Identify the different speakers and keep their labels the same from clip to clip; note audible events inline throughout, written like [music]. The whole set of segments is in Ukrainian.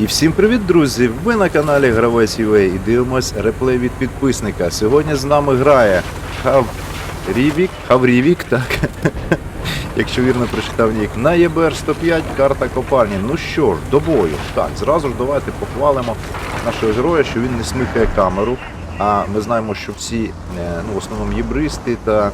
Speaker 1: І всім привіт, друзі! Ви на каналі Гравець UA і дивимось реплей від підписника. Сьогодні з нами грає Хаврівік, Хаврівік, так? [laughs] Якщо вірно прочитав нік, на ЄБР 105 карта копальні. Ну що ж, до бою. Так, зразу ж давайте похвалимо нашого героя, що він не смикає камеру. А ми знаємо, що всі, е, ну, в основному єбристи та е,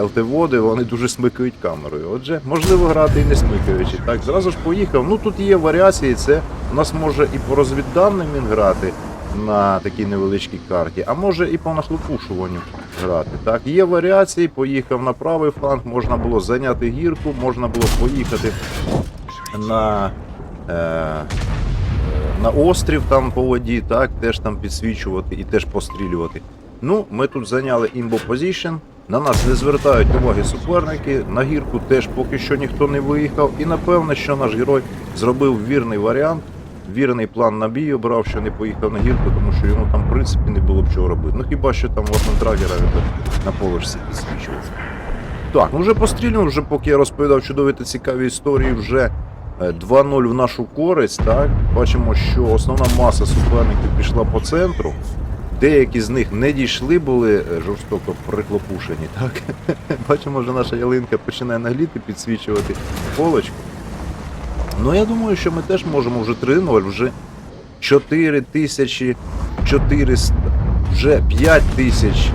Speaker 1: ЛТ-води, вони дуже смикають камерою. Отже, можливо грати і не смикаючи. Так, зразу ж поїхав. Ну тут є варіації, це у нас може і по розвідданим він грати на такій невеличкій карті, а може і по нахлопушуванню грати. Так, є варіації, поїхав на правий фланг, можна було зайняти гірку, можна було поїхати на. Е, на острів там по воді, так, теж там підсвічувати і теж пострілювати. Ну, ми тут зайняли імбо позішн. На нас не звертають уваги суперники. На гірку теж поки що ніхто не виїхав. І напевно, що наш герой зробив вірний варіант, вірний план на бій обрав, що не поїхав на гірку, тому що йому там, в принципі, не було б чого робити. Ну хіба що там ватнтрагера на поверсі підсвічував. Так, ну вже постріляно, вже поки я розповідав чудові та цікаві історії, вже е, 2-0 в нашу користь. Так? Бачимо, що основна маса суперників пішла по центру. Деякі з них не дійшли, були е, жорстоко приклопушені. [laughs] Так? Бачимо, що наша ялинка починає нагліти, підсвічувати полочку. Ну, я думаю, що ми теж можемо вже 3-0, вже 4400, вже 5 тисяч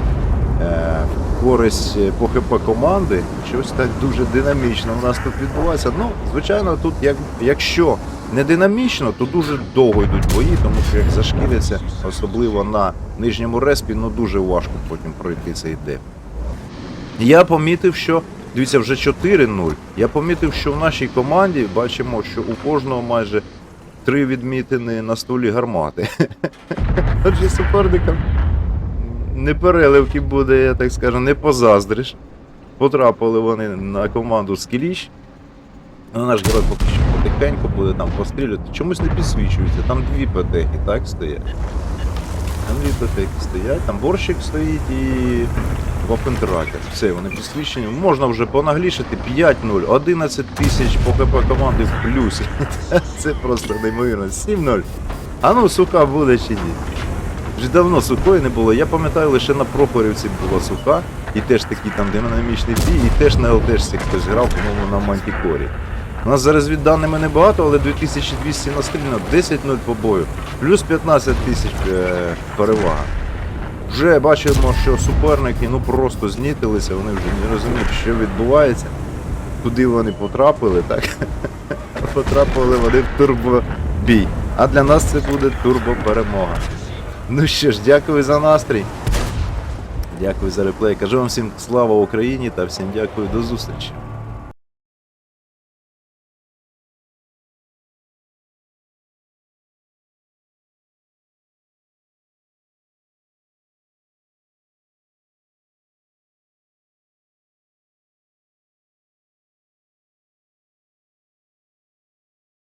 Speaker 1: е, користь е, по ХП команди. Щось так дуже динамічно у нас тут відбувається. Ну, звичайно, тут як, якщо не динамічно, то дуже довго йдуть бої, тому що як зашкіряться, особливо на нижньому респі, ну дуже важко потім пройти цей деп. Я помітив, що. Дивіться, вже 4-0. Я помітив, що в нашій команді бачимо, що у кожного майже три відмітини на столі гармати. [laughs] Отже, суперникам не переливки буде, я так скажу, не позаздриш. Потрапили вони на команду Скіліч. Ну, наш герой поки що потихеньку буде там пострілювати. Чомусь не підсвічується. Там дві петехи, так, стоять. Там дві петехи стоять, там борщик стоїть і вапентракер. Все, вони підсвічені. Можна вже понаглішати 5-0, 11 тисяч по ХП команди в плюсі. [laughs] Це просто неймовірно. 7-0. А ну, сука, буде чи ні? Вже давно сухої не було. Я пам'ятаю, лише на Прохорівці була суха, і теж такий там динамічний бій, і теж на ЛТшці хтось грав, по-моєму, на Мантікорі. У нас зараз від даними небагато, але 2200 настріляно, 10-0 по бою, плюс 15 тисяч е, перевага. Вже бачимо, що суперники ну просто знітилися, вони вже не розуміють, що відбувається, куди вони потрапили, так? [laughs] Потрапили вони в турбобій. А для нас це буде турбоперемога. Ну що ж, дякую за настрій. Дякую за реплей. Кажу вам всім слава Україні та всім дякую до зустрічі.